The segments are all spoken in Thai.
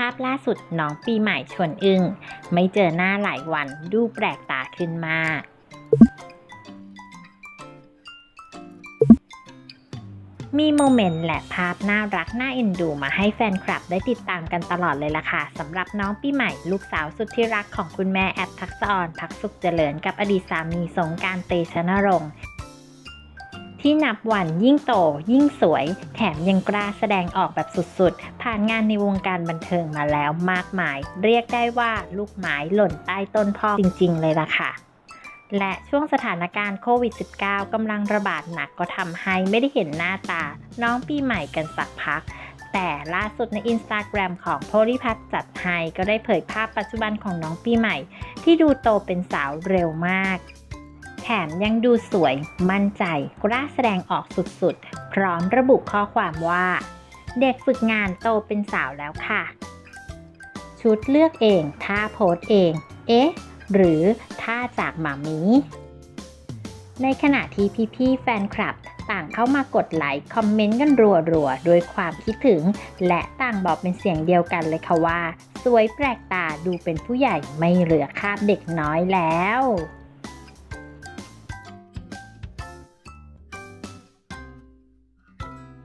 ภาพล่าสุดน้องปีใหม่ชวนอึง้งไม่เจอหน้าหลายวันดูแปลกตาขึ้นมากมีโมเมนต์และภาพน่ารักน่าเอ็นดูมาให้แฟนคลับได้ติดตามกันตลอดเลยล่ะค่ะสำหรับน้องปีใหม่ลูกสาวสุดที่รักของคุณแม่แอปทักษออนพักสุขเจริญกับอดีตสามีสงการเตชะนรงค์ ที่นับวันยิ่งโต ยิ่งสวย แถมยังกล้าแสดงออกแบบสุดๆ ผ่านงานในวงการบันเทิงมาแล้วมากมาย เรียกได้ว่าลูกไม้หล่นใต้ต้นพ่อจริงๆ เลยล่ะค่ะและช่วงสถานการณ์โควิด -19 กำลังระบาดหนักก็ทำให้ไม่ได้เห็นหน้าตา น้องปีใหม่กันสักพัก แต่ล่าสุดในอินสตาแกรมของโพลิพัฒน์จัดให้ก็ได้เผยภาพปัจจุบันของน้องปีใหม่ ที่ดูโตเป็นสาวเร็วมาก มยังดูสวย มั่นใจ กล้าแสดงออกสุดๆ พร้อมระบุข้อความว่า เด็กฝึกงานโตเป็นสาวแล้วค่ะ ชุดเลือกเองท่าโพสเอง เอ๊ะ หรือท่าจากหมามีในขณะที่พี่ๆแฟนคลับ ต่างเข้ามากดไลค์คอมเมนต์กันรัวๆด้วยความคิดถึง และต่างบอกเป็นเสียงเดียวกันเลยค่ะว่า สวยแปลกตาดูเป็นผู้ใหญ่ไม่เหลือคาบเด็กน้อยแล้ว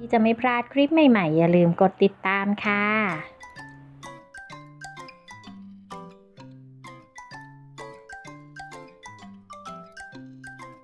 ที่จะไม่พลาดคลิปใหม่ๆ อย่าลืมกดติดตามค่ะ